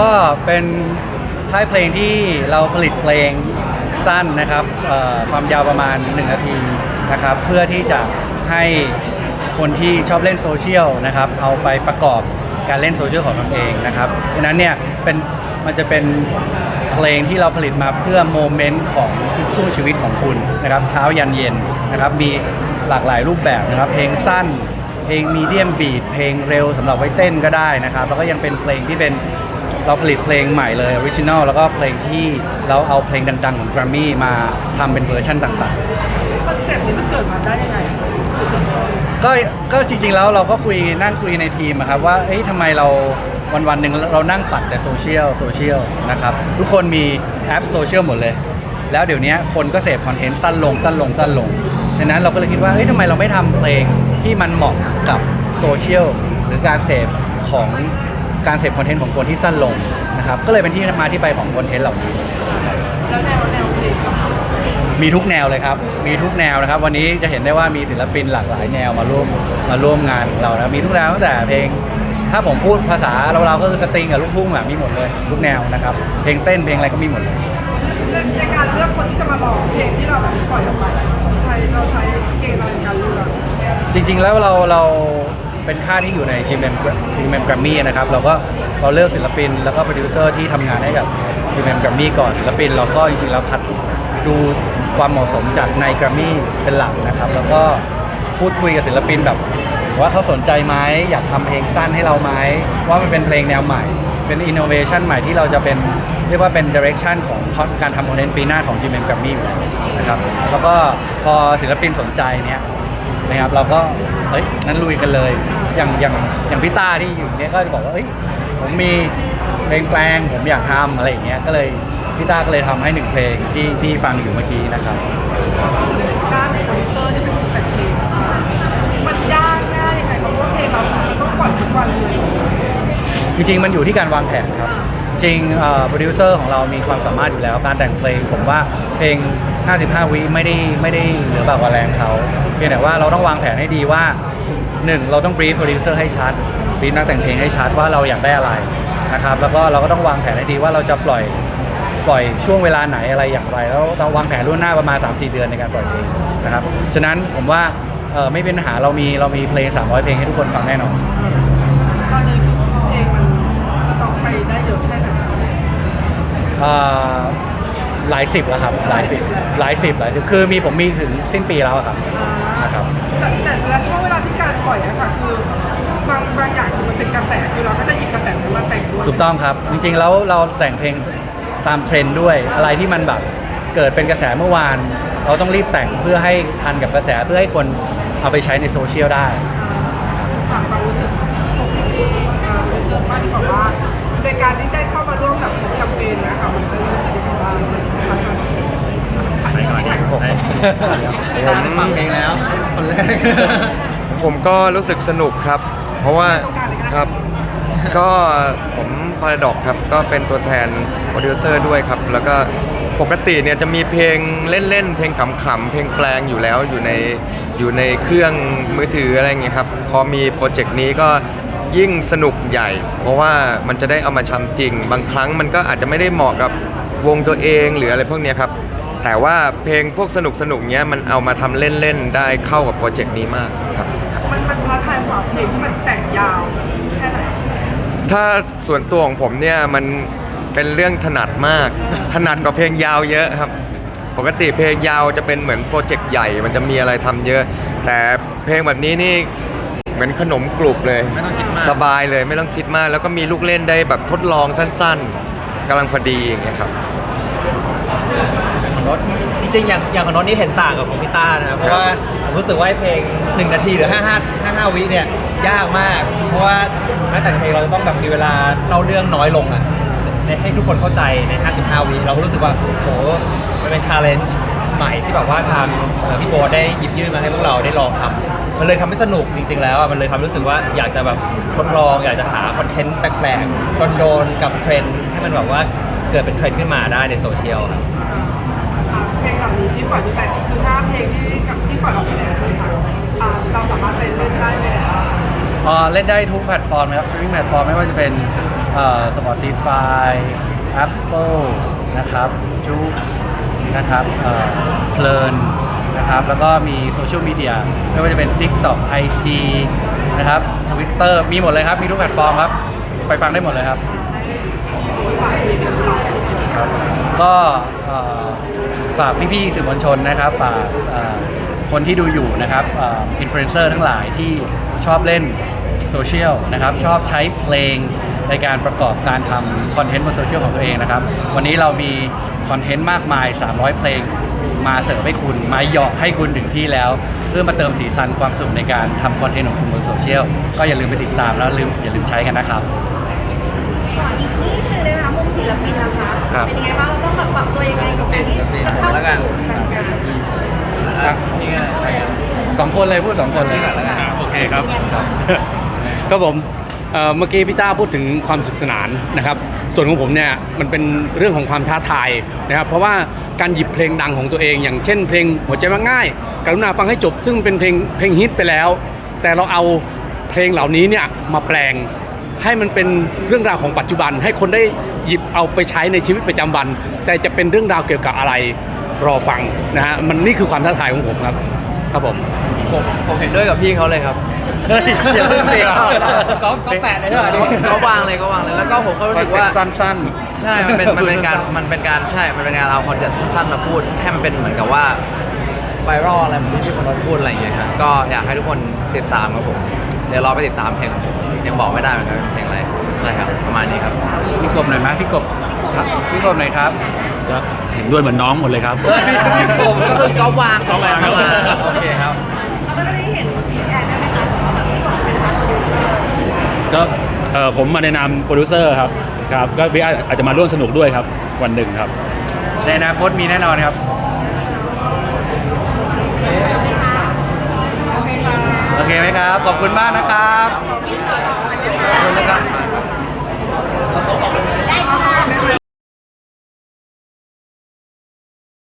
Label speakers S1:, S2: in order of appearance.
S1: ก็เป็นค่ายเพลงที่เราผลิตเพลงสั้นนะครับความยาวประมาณ 1 นาทีนะครับ เพื่อที่จะให้คนที่ชอบเล่นโซเชียลนะครับ เอาไปประกอบการเล่นโซเชียลของตนเองนะครับดังนั้นเนี่ยเป็นมันจะเป็นเพลงที่เราผลิตมาเพื่อโมเมนต์ของทุกช่วงชีวิตของคุณนะครับ เช้ายันเย็นนะครับมีหลากหลายรูปแบบนะครับ เพลงสั้น เพลงมีเดียมบีทเพลงเร็วสำหรับไว้เต้นก็ได้นะครับ แล้วก็ยังเป็นเพลงที่เป็น เราผลิตเพลงใหม่เลยออริจินอลแล้วก็เพลงที่เราเอาเพลงดัง ๆ ของ Grammy มาทำเป็นเวอร์ชันต่าง
S2: คอนเซ็ปต์นี้มันเกิดมาได้ยังไงจุดเริ่มต้น
S1: ๆ ก็ก็จริง ๆ แล้วเราก็คุยนั่งคุยในทีมอะครับว่าเอ๊ะทำไมเราวันวันๆหนึ่งเรานั่งปัดแต่โซเชียลโซเชียลนะครับทุกคนมีแอปโซเชียลหมดเลย แล้วเดี๋ยวนี้คนก็เสพคอนเทนต์สั้นลงสั้นลงสั้นลงดังนั้นเราก็เลยคิดว่าเฮ้ยทำไมเราไม่ทำเพลงที่มันเหมาะกับโซเชียลหรือการเสพของ การเสพคอนเทนต์ของคนที่สั้นลงนะครับก็เลยเป็นที่มาที่ไปของคอนเทนต์เหล่านี้
S2: แล้วแนวแนวเพลงของ
S1: มีทุกแนวเลยครับ มีทุกแนวนะครับ วันนี้จะเห็นได้ว่ามีศิลปินหลากหลายแนวมาร่วมมาร่วมงานของเรานะมีทุกแนวตั้งแต่เพลง ถ้าผมพูดภาษาเราเราๆก็คือสตริงกับลูกทุ่งอะมีหมดเลย ทุกแนวนะครับ เพลงเต้นเพลงอะไรก็มีหมดเลย
S2: ในการเลือกคนที่จะมาร้องเพลงที่เราแบบปล่อยออกไปจะใช้เราใช้เกณฑ์อะไรในการเลือก
S1: จริง ๆ แล้วเราเรา เป็นค่าที่อยู่ใน GMM GMM Grammy นะครับเราก็เราเลือกศิลปิน แล้วก็โปรดิวเซอร์ที่ทำงานให้กับ GMM Grammy ก่อนศิลปิน เราก็จริงๆแล้วคัดดูความเหมาะสมจากใน Grammy เป็นหลักนะครับ แล้วก็พูดคุยกับศิลปินแบบ ว่าเขาสนใจไหมอยากทำเพลงสั้นให้เราไหมว่ามันเป็นเพลงแนวใหม่ เป็นอินโนเวชันใหม่ที่เราจะเป็นเรียกว่าเป็นดิเรกชันของการทำคอนเทนต์ปีหน้าของ GMM Grammy อยู่แล้วนะครับแล้วก็พอศิลปินสนใจเนี้ย นะครับเราก็เฮ้ยนั้นลุยกันเลย อย่างอย่างอย่างพี่ต้าที่อยู่เนี้ยก็จะบอกว่าเอ้ยผมมีเพลงแปลงผมอยากทำอะไรอย่างเงี้ยก็เลยพี่ต้าก็เลยทำให้หนึ่งเพลงที่ที่ฟังอยู่เมื่อกี้นะครับ
S2: ด้านโปรดิวเซอร์ที่เป็นคนแต่งเพลงมันยากง่ายยังไงเพราะว่าเพลงเรามันต้องปล่อยทุกวันเลย
S1: จริงๆมันอยู่ที่การวางแผนครับ จริงโปรดิวเซอร์ของเรามีความสามารถอยู่แล้ว การแต่งเพลงผมว่าเพลง 55 วิไม่ได้ไม่ได้เหลือแบบกว่าแรงเขาเพียงแต่ว่าเราต้องวางแผนให้ดีว่า หนึ่งเราต้องบรีฟโปรดิวเซอร์ให้ชัดบรีฟนักแต่งเพลงให้ชัดว่าเราอยากได้อะไรนะครับแล้วก็เราก็ต้องวางแผนให้ดีว่าเราจะปล่อยปล่อยช่วงเวลาไหนอะไรอย่างไร แล้วเราวางแผนล่วงหน้าประมาณ 3-4 เดือนในการปล่อยเพลงนะครับฉะนั้นผมว่าเอ่อไม่เป็นปัญหาเรามีเรามีเพลง 300 เพลงให้ทุกคนฟังแน่นอน
S2: ตอนนี้คือเพลงมันสต็อกไปได้เยอะแค่ไหน
S1: อ่าหลายสิบแล้วครับหลายสิบหลายสิบหลายสิบคือมีผมมีถึงสิ้นปีแล้วอะครับนะครับ
S2: แต่และช่วงเวลาที่การปล่อยอะค่ะคือบางบางอย่างคือมันเป็นกระแสคือเราก็จะหยิบกระแสนั้นมาแต่งด้วย
S1: ถูกต้องครับ จริงๆแล้วเราแต่งเพลงตามเทรนด์ด้วย อะไรที่มันแบบเกิดเป็นกระแสเมื่อวาน เราต้องรีบแต่งเพื่อให้ทันกับกระแสเพื่อให้คนเอาไปใช้ในโซเชียลได้
S2: ถามความรู้สึกของพี่เอ่อรู้สึกว่าที่บอกว่าในการที่ได้เข้ามาร่วมกับแคมเปญเนะคะมันรู้สึกยังไงบ้างที่ไหนผม
S3: ตาได้ฟังเพลงแล้วคนแรกผมก็รู้สึกสนุกครับ เพราะว่าครับ ก็ผมพาราดอกครับ ก็เป็นตัวแทนโปรดิวเซอร์ด้วยครับ แล้วก็ปกติเนี่ยจะมีเพลงเล่นๆ เพลงขำๆ เพลงแปลงอยู่แล้วอยู่ในอยู่ในเครื่องมือถืออะไรเงี้ยครับ พอมีโปรเจกต์นี้ก็ยิ่งสนุกใหญ่ เพราะว่ามันจะได้เอามาทำจริง บางครั้งมันก็อาจจะไม่ได้เหมาะกับวงตัวเองหรืออะไรพวกนี้ครับ แต่ว่าเพลงพวกสนุกสนุกๆเนี้ยมันเอามาทำเล่นๆได้เข้ากับโปรเจกต์นี้มากครับ
S2: มันมันท้าทายกว่าเพลงที่มันแต่งยาวแค่ไหน
S3: ถ้าส่วนตัวของผมเนี่ยมันเป็นเรื่องถนัดมาก ถนัดกว่าเพลงยาวเยอะครับ ปกติเพลงยาวจะเป็นเหมือนโปรเจกต์ใหญ่ มันจะมีอะไรทำเยอะ แต่เพลงแบบนี้นี่เหมือนขนมกรุบเลย
S4: ไม่ต้องคิดมาก
S3: สบายเลยไม่ต้องคิดมาก แล้วก็มีลูกเล่นได้แบบทดลองสั้น ๆกำลังพอดีอย่างเงี้ยครับ
S4: ของรถจริงๆอย่างอย่างของรถนี่เห็นต่างกับของพี่ต้านะเพราะว่าผมรู้สึกว่าเพลง 1 นาทีหรือ5 5 5วิเนี่ยยากมาก เพราะว่านักแต่งเพลงเราจะต้องแบบมีเวลาเล่าเรื่องน้อยลงอะในให้ทุกคนเข้าใจใน 55 วิเราก็รู้สึกว่าโหมันเป็นชาเลนจ์ใหม่ที่แบบว่าทางเอ่อพี่โบทได้หยิบยื่นมาให้พวกเราได้ลองทำมันเลยทำให้สนุกจริง ๆ แล้วอะมันเลยทำให้รู้สึกว่าอยากจะแบบทดลอง อยากจะหาคอนเทนต์แปลกๆโดนๆกับเทรนด์ให้มันแบบว่าเกิดเป็นเทรนด์ขึ้นมาได้ในโซเชียลครับ
S2: อ่า เหล่านี้ที่ปล่อยไปแต่คือห้าเพลงที่กับที่ปล่อยออกไปแล้วใช่ไหมคะอ่าเราสามารถไปเล่นได้เลย
S1: พอเล่นได้ทุกแพลตฟอร์มนะครับสตรีมมิ่งแพลตฟอร์มไม่ว่าจะเป็นเอ่อ Spotify Apple นะครับ j u x นะครับเอ่อเพลินนะครับแล้วก็มีโซเชียลมีเดียไม่ว่าจะเป็น TikTok IG นะครับ Twitter มีหมดเลยครับ มีทุกแพลตฟอร์มครับ ไปฟังได้หมดเลยครับครับก็เอ่อ ฝากพี่ๆสื่อมวลชนนะครับฝากคนที่ดูอยู่นะครับอินฟลูเอนเซอร์ทั้งหลายที่ชอบเล่นโซเชียลนะครับชอบใช้เพลงในการประกอบการทำคอนเทนต์บนโซเชียลของตัวเองนะครับ วันนี้เรามีคอนเทนต์มากมาย 300 เพลงมาเสิร์ฟให้คุณ มาหยาะให้คุณถึงที่แล้ว เพื่อมาเติมสีสันความสุขในการทำคอนเทนต์ของคุณบนโซเชียลก็อย่าลืมไปติดตามแล้วลืมอย่าลืมใช้กันนะครับ
S5: ขออีกนิดนึงเลยนะคะมุมศิลปินนะคะ
S1: ครับ
S5: เป็นยังไงบ้างเราต้องแบบปรับตัวยังไงกับการที่จะเข้า
S6: แล้วกัน
S5: สู่แบบงาน
S1: ครับ
S6: นี่ไงใครอะ
S1: สองคนเลยพูดสองคนเลย
S6: นี่ก่อนแล้วกัน
S7: โอเคครับก็ผมเอ่อเมื่อกี้พี่ต้าพูดถึงความสุขสนานนะครับ ส่วนของผมเนี่ยมันเป็นเรื่องของความท้าทายนะครับ เพราะว่าการหยิบเพลงดังของตัวเอง อย่างเช่นเพลงหัวใจมักง่ายกรุณาฟังให้จบซึ่งเป็นเพลงเพลงฮิตไปแล้ว แต่เราเอาเพลงเหล่านี้เนี่ยมาแปลง ให้มันเป็นเรื่องราวของปัจจุบัน ให้คนได้หยิบเอาไปใช้ในชีวิตประจำวัน แต่จะเป็นเรื่องราวเกี่ยวกับอะไรรอฟังนะฮะมันนี่คือความท้าทายของผมครับ ครับผม
S6: ผมผมเห็นด้วยกับพี่เขาเลยครับ
S1: เฮ้ยอย่าเพิ่งเสีย
S4: ก็ก็แปะเลยเหรอ
S6: ก็ก็วางเลยก็วางเลยแล้วก็ผมก็รู้สึกว่า
S1: สั้น
S6: ใช่มันเป็นมันเป็นการมันเป็นการใช่มันเป็นการเอาคอนเซ็ปต์สั้นมาพูดให้มันเป็นเหมือนกับว่าไวรัลอะไรเหมือนที่พี่คนนนท์พูดอะไรอย่างเงี้ยครับก็อยากให้ทุกคนติดตามครับผม เดี๋ยวรอไปติดตามเพลงของผมยังบอกไม่ได้เหมือนกันเป็นเพลงอะไรใช่ครับ ประมาณนี้ครับ
S1: ๆพี่กบหน่อยไหมพี่กบครับพี่กบหน่อยครับ
S7: เห็นด้วยเหมือนน้องหมดเลยครับ
S6: ผมก็คือก็วางกันไปประมาณโอเคครับ
S5: แล้วก็ได้เห็นแอนได้ไหมคะว่าแบบที่ก่อนเป็นนะคะโปรดิวเซอร์
S7: ก็เอ่อผมมาในนามโปรดิวเซอร์ครับครับก็พี่อาจอาจจะมาร่วมสนุกด้วยครับวันหนึ่งครับ
S1: ในอนาคตมีแน่นอนครับ
S2: โอเคค่ะ
S1: โอเคไหมครับ ขอบคุณมากนะครับ